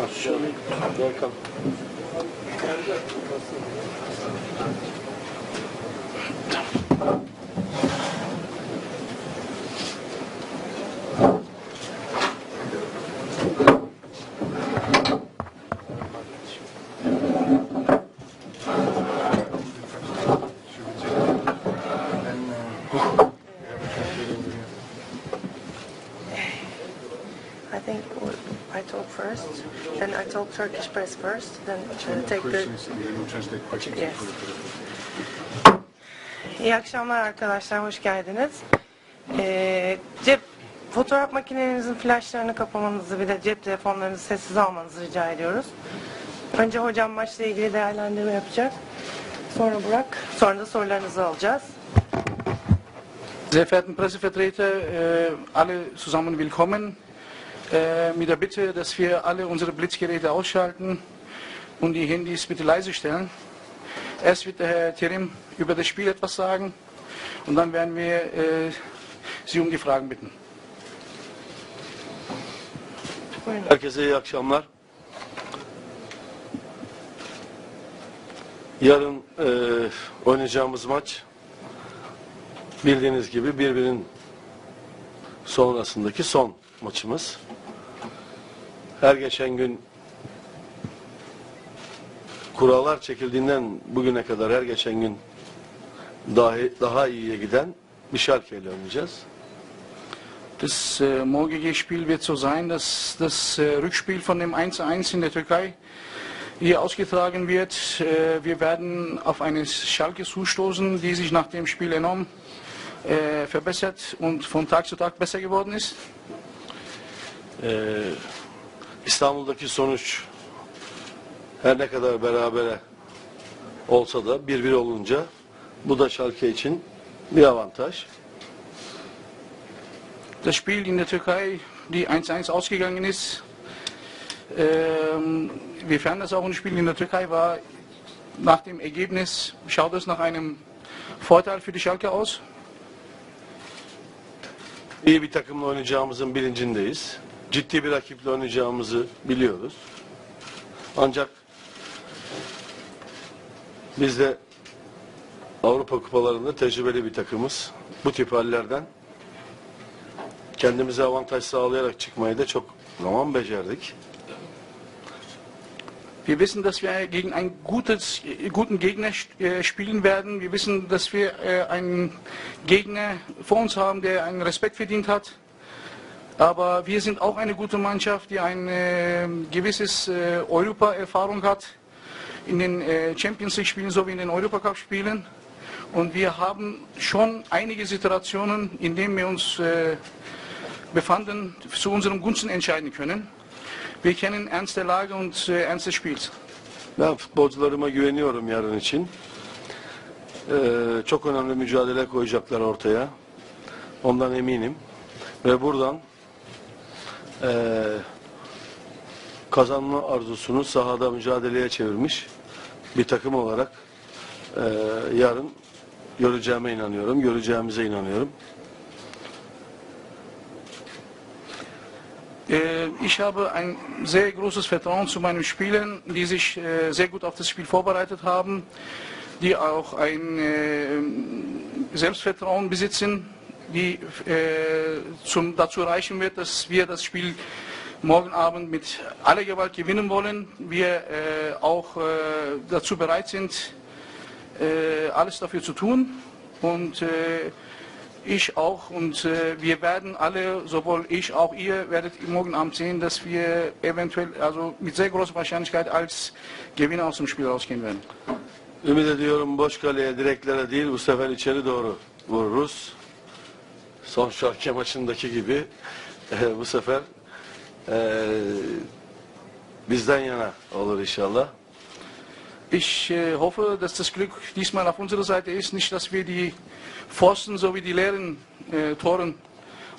passione welcome Thank. I think I talk first, then I talk Turkish press first, then uh, take the... Yes. İyi akşamlar arkadaşlar, hoş geldiniz. Ee, cep fotoğraf makinenizin flaşlarını kapamanızı bir de cep telefonlarınızı sessiz almanızı rica ediyoruz. Önce hocam maçla ilgili değerlendirme yapacak. Sonra Burak, sonra da sorularınızı alacağız. Sehr verehrten Pressevertreter, äh, alle zusammen willkommen. Äh, mit der Bitte, dass wir alle unsere Blitzgeräte ausschalten und die Handys bitte leise stellen. Erst wird der Herr Terim über das Spiel etwas sagen und dann werden wir äh, Sie um die Fragen bitten. Herkese iyi akşamlar. Yarın e, oynayacağımız maç bildiğiniz gibi birbirinin sonrasındaki son maçımız. Her geçen gün kurallar çekildiğinden bugüne kadar her geçen gün dahi, daha iyiye giden bir ile oynayacağız. Das äh, morgige Spiel wird so sein, dass das äh, Rückspiel von dem 1-1 in der Türkei hier ausgetragen wird. Äh, wir werden auf eine Schalke zustoßen, die sich nach dem Spiel enorm äh, verbessert und von Tag zu Tag besser geworden ist. Ee, İstanbul'daki sonuç her ne kadar berabere olsa da bir bir olunca bu da Schalke için bir avantaj. Das Spiel in der Türkei, die 1-1 ausgegangen ist, ähm, wiefern das auch ein Spiel in der Türkei war, nach dem Ergebnis schaut es nach einem Vorteil für die Schalke aus. İyi bir takımla oynayacağımızın bilincindeyiz. Ciddi bir rakiple oynayacağımızı biliyoruz. Ancak biz de Avrupa kupalarında tecrübeli bir takımız. Bu tip hallerden kendimize avantaj sağlayarak çıkmayı da çok zaman becerdik. Wir wissen, dass wir gegen einen gutes, guten Gegner äh, spielen werden. Wir wissen, dass wir äh, einen Gegner vor uns haben, der einen Respekt verdient hat. Aber wir sind auch eine gute Mannschaft, die ein äh, gewisses äh, Europa-Erfahrung hat in den äh, Champions League-Spielen sowie in den Europacup-Spielen. Und wir haben schon einige Situationen, in denen wir uns äh, befanden, zu unserem Gunsten entscheiden können. Wir kennen Ernst der Lage und Ernst des Spiels. Ben futbolcularıma güveniyorum yarın için. Ee, çok önemli mücadele koyacaklar ortaya. Ondan eminim. Ve buradan ee, kazanma arzusunu sahada mücadeleye çevirmiş bir takım olarak ee, yarın göreceğime inanıyorum. Göreceğimize inanıyorum. Äh, ich habe ein sehr großes Vertrauen zu meinen Spielern, die sich äh, sehr gut auf das Spiel vorbereitet haben, die auch ein äh, Selbstvertrauen besitzen, die äh, zum, dazu reichen wird, dass wir das Spiel morgen Abend mit aller Gewalt gewinnen wollen. Wir äh, auch äh, dazu bereit sind, alles dafür zu tun. Und ich auch und äh, wir werden alle, sowohl ich, auch ihr, werdet morgen Abend sehen, dass wir eventuell, also mit sehr großer Wahrscheinlichkeit als Gewinner aus dem Spiel rausgehen werden. Ümit ediyorum boş kaleye, direklere değil bu sefer içeri doğru vururuz. Son Şarkı maçındaki gibi e, bu sefer e, bizden yana olur inşallah. Ich äh, hoffe, dass das Glück diesmal auf unserer Seite ist, nicht, dass wir die Pfosten sowie die leeren äh, Toren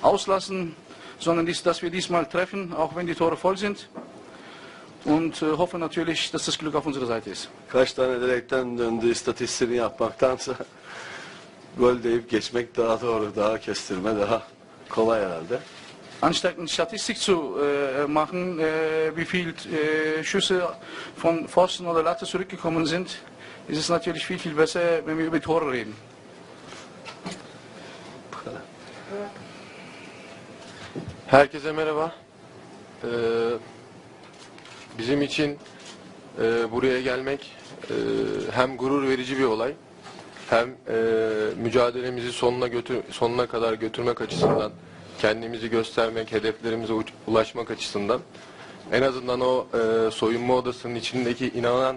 auslassen, sondern dies, dass wir diesmal treffen, auch wenn die Tore voll sind. Und äh, hoffe natürlich, dass das Glück auf unserer Seite ist. Kaç tane direkten döndü istatistiğini yapmaktansa gol deyip geçmek daha doğru, daha kestirme, daha kolay herhalde. anstatt Statistik zu äh, machen, äh, wie viele äh, Schüsse von Pfosten oder Latte zurückgekommen sind, ist es natürlich viel, viel besser, wenn wir über Tore reden. Herkese merhaba. Ee, bizim için e, buraya gelmek e, hem gurur verici bir olay, hem e, mücadelemizi sonuna götür sonuna kadar götürmek açısından, kendimizi göstermek, hedeflerimize ulaşmak açısından, en azından o e, soyunma odasının içindeki inanan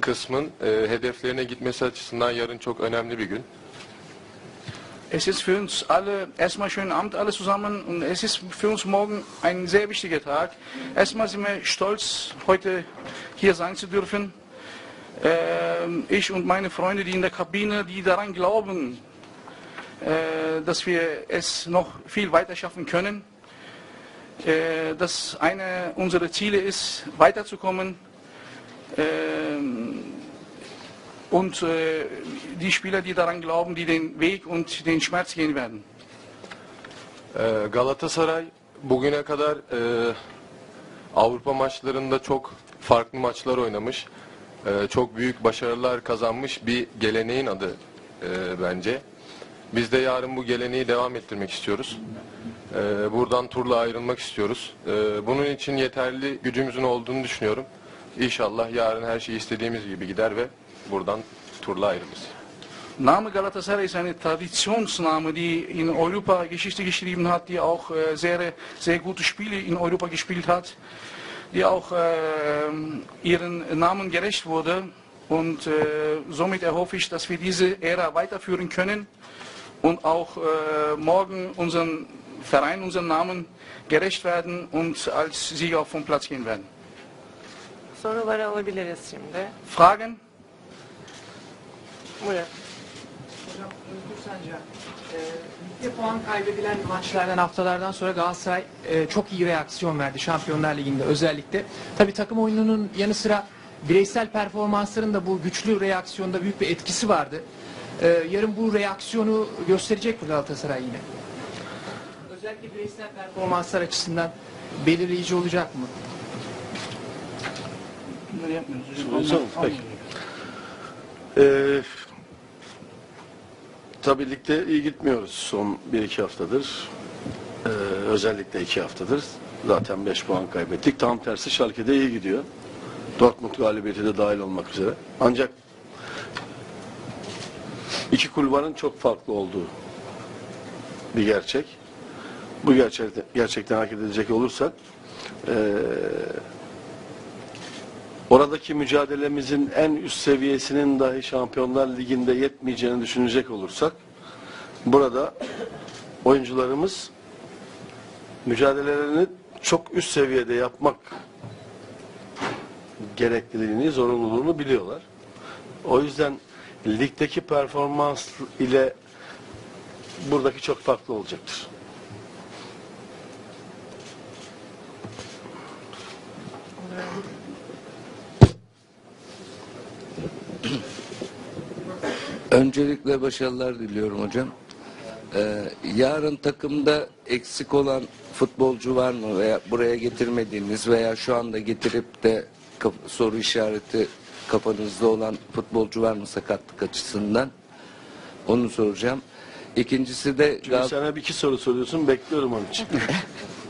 kısmın e, hedeflerine gitmesi açısından yarın çok önemli bir gün. Es ist für uns alle erstmal schönen Abend alle zusammen und es ist für uns morgen ein sehr wichtiger Tag. Erstmal sind wir stolz, heute hier sein zu dürfen. Ähm, ich und meine Freunde, die in der Kabine, die daran glauben, äh, dass wir es noch viel weiter schaffen können. Äh, dass eine unserer Ziele ist, weiterzukommen. Ähm, und äh, die Spieler, die daran glauben, die den Weg und den Schmerz gehen werden. Galatasaray bugüne kadar Avrupa maçlarında çok farklı maçlar oynamış. E, çok büyük başarılar kazanmış bir geleneğin adı e, bence. Biz de yarın bu geleneği devam ettirmek istiyoruz. E, buradan turla ayrılmak istiyoruz. E, bunun için yeterli gücümüzün olduğunu düşünüyorum. İnşallah yarın her şey istediğimiz gibi gider ve buradan turla ayrılırız. Name Galatasaray ist eine Traditionsname, die in Europa Geschichte geschrieben hat, die auch äh, sehr, sehr gute Spiele in Europa gespielt hat, die auch äh, ihren Namen gerecht wurde. Und äh, somit erhoffe ich, dass wir diese Ära weiterführen können und auch äh, morgen unseren Verein, unseren Namen gerecht werden und als Sieger vom Platz gehen werden. Soruları alabiliriz şimdi. Fragen? Buyurun. Özgür Sancar, e, ligde puan kaybedilen maçlardan haftalardan sonra Galatasaray e, çok iyi reaksiyon verdi Şampiyonlar Ligi'nde özellikle. Tabi takım oyununun yanı sıra bireysel performansların da bu güçlü reaksiyonda büyük bir etkisi vardı. E, yarın bu reaksiyonu gösterecek mi Galatasaray yine? Özellikle bireysel performanslar açısından belirleyici olacak mı? Bunları yapmıyoruz hocam. Alman- peki. Ee, tabii ligde iyi gitmiyoruz son 1-2 haftadır. Ee, özellikle 2 haftadır. Zaten 5 puan kaybettik. Tam tersi Schalke'de iyi gidiyor. Dortmund galibiyeti de dahil olmak üzere. Ancak iki kulvarın çok farklı olduğu bir gerçek. Bu gerçekten, gerçekten hareket edecek olursak ee, oradaki mücadelemizin en üst seviyesinin dahi Şampiyonlar Ligi'nde yetmeyeceğini düşünecek olursak burada oyuncularımız mücadelelerini çok üst seviyede yapmak gerekliliğini, zorunluluğunu biliyorlar. O yüzden ligdeki performans ile buradaki çok farklı olacaktır. Öncelikle başarılar diliyorum hocam. Ee, yarın takımda eksik olan futbolcu var mı veya buraya getirmediğiniz veya şu anda getirip de soru işareti kafanızda olan futbolcu var mı sakatlık açısından? Onu soracağım. İkincisi de Çünkü Gal- sen hep iki soru soruyorsun, bekliyorum onun için.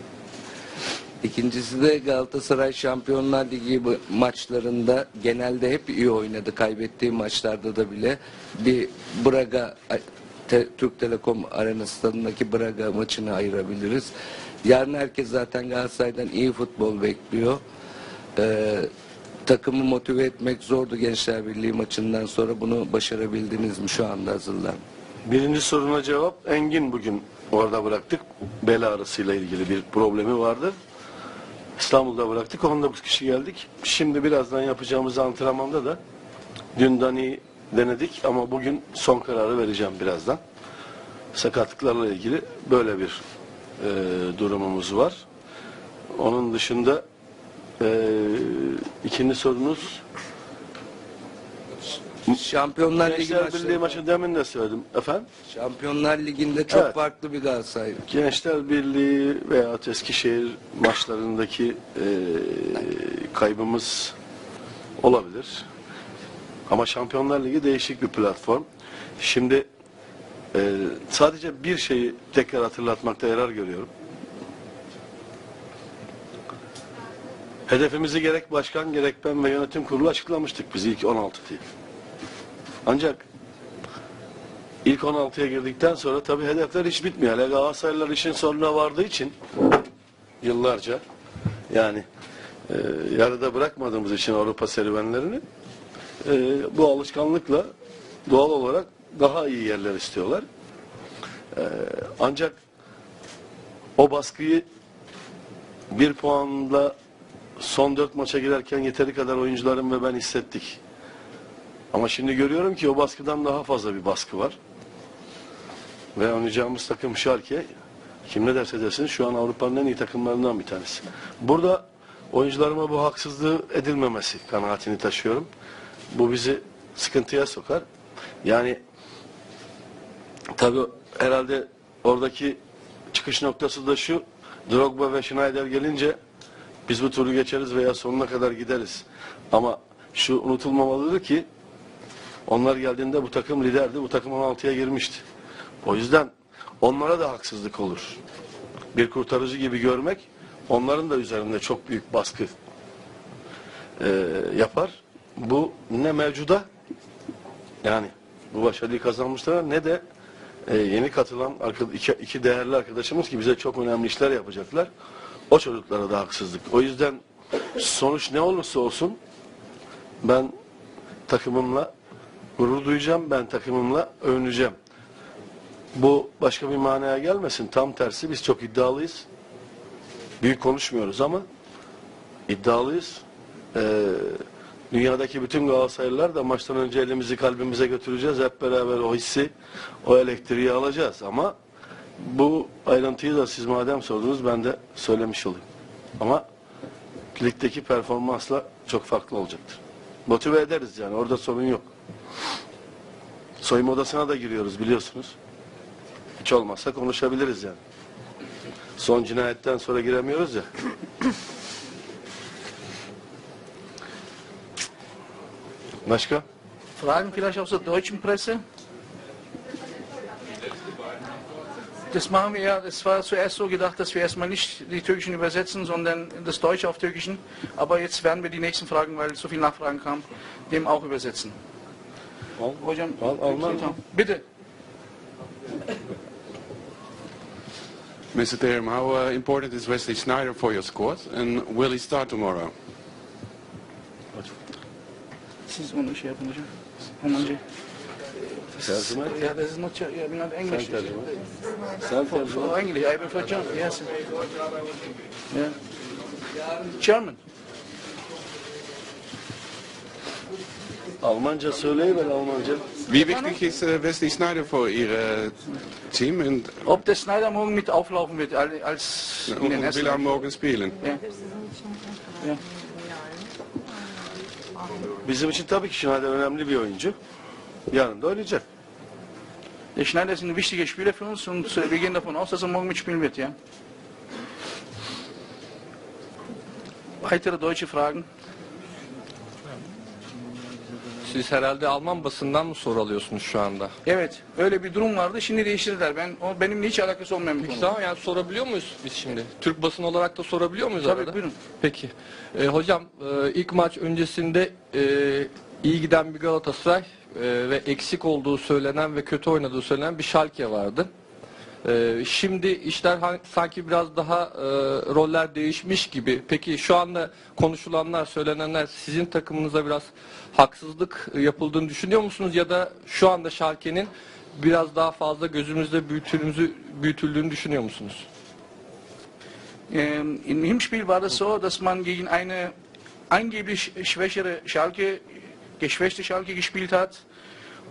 İkincisi de Galatasaray Şampiyonlar Ligi maçlarında genelde hep iyi oynadı. Kaybettiği maçlarda da bile bir Braga Türk Telekom Arena stadındaki Braga maçını ayırabiliriz. Yarın herkes zaten Galatasaray'dan iyi futbol bekliyor. Ee, takımı motive etmek zordu Gençler Birliği maçından sonra bunu başarabildiniz mi şu anda hazırlan? Birinci soruna cevap Engin bugün orada bıraktık. Bel ağrısıyla ilgili bir problemi vardı. İstanbul'da bıraktık. 19 kişi geldik. Şimdi birazdan yapacağımız antrenmanda da dün Dani denedik ama bugün son kararı vereceğim birazdan. Sakatlıklarla ilgili böyle bir e, durumumuz var. Onun dışında e, ikinci sorunuz Şampiyonlar Ligi Gençler Birliği maçları, maçı demin de söyledim. Efendim? Şampiyonlar Ligi'nde çok Evet. farklı bir Galatasaray. Gençler Birliği veya Eskişehir maçlarındaki e, kaybımız olabilir. Ama Şampiyonlar Ligi değişik bir platform. Şimdi e, sadece bir şeyi tekrar hatırlatmakta yarar görüyorum. Hedefimizi gerek başkan gerek ben ve yönetim kurulu açıklamıştık biz ilk 16 diye. Ancak İlk 16'ya girdikten sonra tabii hedefler hiç bitmiyor. Hele Galatasaraylılar işin sonuna vardığı için yıllarca yani e, yarıda bırakmadığımız için Avrupa serüvenlerini e, bu alışkanlıkla doğal olarak daha iyi yerler istiyorlar. E, ancak o baskıyı bir puanla son dört maça girerken yeteri kadar oyuncularım ve ben hissettik. Ama şimdi görüyorum ki o baskıdan daha fazla bir baskı var. Ve oynayacağımız takım Schalke kim ne derse desin şu an Avrupa'nın en iyi takımlarından bir tanesi. Burada oyuncularıma bu haksızlığı edilmemesi kanaatini taşıyorum. Bu bizi sıkıntıya sokar. Yani tabi herhalde oradaki çıkış noktası da şu Drogba ve Schneider gelince biz bu turu geçeriz veya sonuna kadar gideriz. Ama şu unutulmamalıdır ki onlar geldiğinde bu takım liderdi. Bu takım 16'ya girmişti. O yüzden onlara da haksızlık olur. Bir kurtarıcı gibi görmek onların da üzerinde çok büyük baskı e, yapar. Bu ne mevcuda yani bu başarıyı kazanmışlar ne de e, yeni katılan iki, iki değerli arkadaşımız ki bize çok önemli işler yapacaklar. O çocuklara da haksızlık. O yüzden sonuç ne olursa olsun ben takımımla gurur duyacağım. Ben takımımla övüneceğim. Bu başka bir manaya gelmesin. Tam tersi biz çok iddialıyız. Büyük konuşmuyoruz ama iddialıyız. Ee, dünyadaki bütün Galatasaraylılar da maçtan önce elimizi kalbimize götüreceğiz. Hep beraber o hissi, o elektriği alacağız. Ama bu ayrıntıyı da siz madem sordunuz ben de söylemiş olayım. Ama ligdeki performansla çok farklı olacaktır. Motive ederiz yani orada sorun yok. Soyunma odasına da giriyoruz biliyorsunuz. Hiç olmazsa konuşabiliriz yani. Son cinayetten sonra giremiyoruz ya. Başka? Fragen vielleicht aus der deutschen Presse? Das machen wir ja, das war zuerst so gedacht, dass wir erstmal nicht die türkischen übersetzen, sondern das Deutsche auf türkischen. Aber jetzt werden wir die nächsten Fragen, weil so viele Nachfragen kamen, dem auch übersetzen. Hocam, Al- Alman. Tamam. Bitte. Mr. Terim, how uh, important is Wesley Snyder for your squad, and will he start tomorrow? Siz onu şey yapın hocam. Almanca. Tercüme et. Ja, das ist not, ja, not Sen English. tercüme et. Sen tercüme et. Oh, English, I prefer German, yes. Yeah. German. Wie wichtig ist uh, Wesley Snyder voor Ihr team, and Ob der Snyder morgen mit auflaufen wird al- als in den will ersten hij morgen spelen? Ja. Ja. Bizim için tabii ki Schneider önemli bir oyuncu. Yarın da oynayacak. Der Schneider ist ein wichtiger Spieler für uns und äh, wir gehen davon aus, dass er morgen mitspielen wird. Ja. Weitere deutsche Fragen? Siz herhalde Alman basından mı soru alıyorsunuz şu anda? Evet, öyle bir durum vardı. Şimdi değiştirdiler. Ben o benimle hiç alakası olmayan bir Peki konu. tamam yani sorabiliyor muyuz biz şimdi? Türk basın olarak da sorabiliyor muyuz Tabii, arada? buyurun. Peki. Ee, hocam e, ilk maç öncesinde e, iyi giden bir Galatasaray e, ve eksik olduğu söylenen ve kötü oynadığı söylenen bir Schalke vardı. E, şimdi işler sanki biraz daha e, roller değişmiş gibi. Peki şu anda konuşulanlar, söylenenler sizin takımınıza biraz haksızlık yapıldığını düşünüyor musunuz? Ya da şu anda Schalke'nin biraz daha fazla gözümüzde büyütüldüğünüzü, büyütüldüğünü düşünüyor musunuz? Ähm, Im Hinspiel war das so, dass man gegen eine angeblich schwächere Schalke, geschwächte Schalke gespielt hat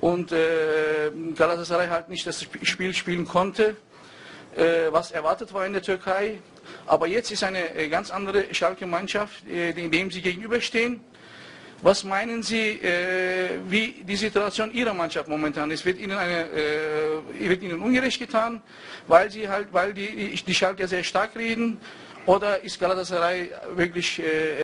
und äh, Galatasaray halt nicht das Spiel spielen konnte, äh, was erwartet war in der Türkei. Aber jetzt ist eine äh, ganz andere Schalke-Mannschaft, äh, dem sie gegenüberstehen. Was meinen Sie, äh, wie die Situation Ihrer Mannschaft momentan ist? Wird Ihnen, eine, äh, wird Ihnen ungerecht getan, weil Sie halt, weil die, die Schalke sehr stark reden? Oder ist Galatasaray wirklich äh,